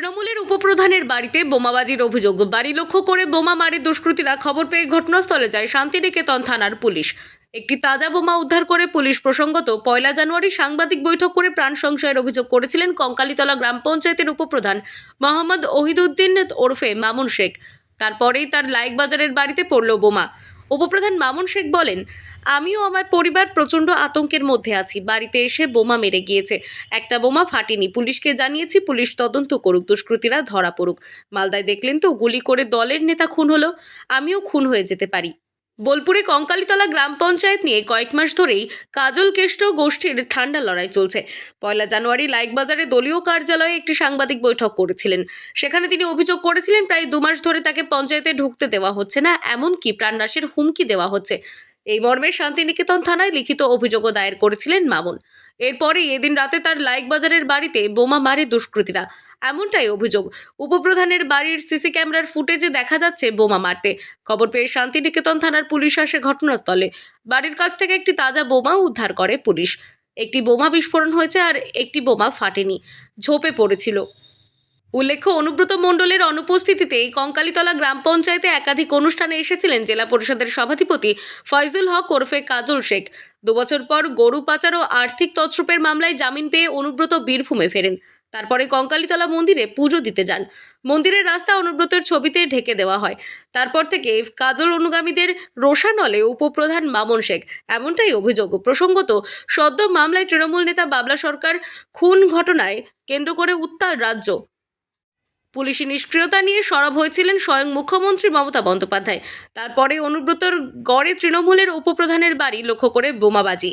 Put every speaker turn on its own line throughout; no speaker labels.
তৃণমূলের উপপ্রধানের বাড়িতে বোমাবাজির অভিযোগ। বাড়ি লক্ষ্য করে বোমা মারে দুষ্কৃতীরা। খবর পেয়ে ঘটনাস্থলে যায় শান্তিনিকেতন থানার পুলিশ। একটি তাজা বোমা উদ্ধার করে পুলিশ প্রসঙ্গত পয়লা জানুয়ারি সাংবাদিক বৈঠক করে প্রাণ সংশয়ের অভিযোগ করেছিলেন কঙ্কালীতলা গ্রাম পঞ্চায়েতের উপপ্রধান মোহাম্মদ ওহিদুদ্দিন ওরফে মামুন শেখ। তারপরেই তার লাইক বাজারের বাড়িতে পড়ল বোমা। উপপ্রধান মামুন শেখ বলেন, আমিও আমার পরিবার প্রচণ্ড আতঙ্কের মধ্যে আছি। বাড়িতে এসে বোমা মেরে গিয়েছে। একটা বোমা ফাটেনি। পুলিশকে জানিয়েছি পুলিশ তদন্ত করুক। দুষ্কৃতীরা ধরা পড়ুক। মালদায় দেখলেন তো গুলি করে দলের নেতা খুন হলো। আমিও খুন হয়ে যেতে পারি। বোলপুরে কঙ্কালীতলা গ্রাম পঞ্চায়েত নিয়ে কয়েক মাস ধরেই কাজল কেষ্ট গোষ্ঠীর ঠান্ডা লড়াই চলছে। পয়লা জানুয়ারি লাইকবাজারে দলীয় কার্যালয়ে একটি সাংবাদিক বৈঠক করেছিলেন। সেখানে তিনি অভিযোগ করেছিলেন, প্রায় দু মাস ধরে তাকে পঞ্চায়েতে ঢুকতে দেওয়া হচ্ছে না, এমনকি প্রাণনাশের হুমকি দেওয়া হচ্ছে। এই মর্মে শান্তিনিকেতন থানায় লিখিত অভিযোগও দায়ের করেছিলেন মামুন। এরপরে এদিন রাতে তার লাইকবাজারের বাড়িতে বোমা মারে দুষ্কৃতীরা। এমনটাই অভিযোগ। উপপ্রধানের বাড়ির সিসি ক্যামেরার ফুটেজে দেখা যাচ্ছে বোমা মারতে। খবর পেয়ে শান্তিনিকেতন থানার পুলিশ আসে ঘটনাস্থলে। বাড়ির কাছ থেকে একটি তাজা বোমা উদ্ধার করে পুলিশ। একটি বোমা বিস্ফোরণ হয়েছে আর একটি বোমা ফাটেনি। ঝোপে পড়েছিল। উল্লেখ্য, অনুব্রত মণ্ডলের অনুপস্থিতিতে এই কঙ্কালীতলা গ্রাম পঞ্চায়েতে একাধিক অনুষ্ঠানে এসেছিলেন জেলা পরিষদের সভাধিপতি ফয়জুল হক ওরফে কাজল শেখ। দুবছর পর গরু পাচার ও আর্থিক তছরূপের মামলায় জামিন পেয়ে অনুব্রত বীরভূমে ফেরেন। তারপরে কঙ্কালীতলা মন্দিরে পুজো দিতে যান। মন্দিরের রাস্তা অনুব্রতের ছবিতে ঢেকে দেওয়া হয়। তারপর থেকে কাজল অনুগামীদের রোষানলে উপপ্রধান মামুন শেখ। এমনটাই অভিযোগ। প্রসঙ্গত, সদ্য মামলায় তৃণমূল নেতা বাবলা সরকার খুন ঘটনায় কেন্দ্র করে উত্তাল রাজ্য। পুলিশি নিষ্ক্রিয়তা নিয়ে সরব হয়েছিলেন স্বয়ং মুখ্যমন্ত্রী মমতা বন্দ্যোপাধ্যায়। তারপরে অনুব্রতর গড়ে তৃণমূলের উপপ্রধানের বাড়ি লক্ষ্য করে বোমাবাজি।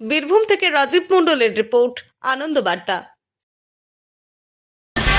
বীরভূম থেকে রাজীব মন্ডলের রিপোর্ট আনন্দ বার্তা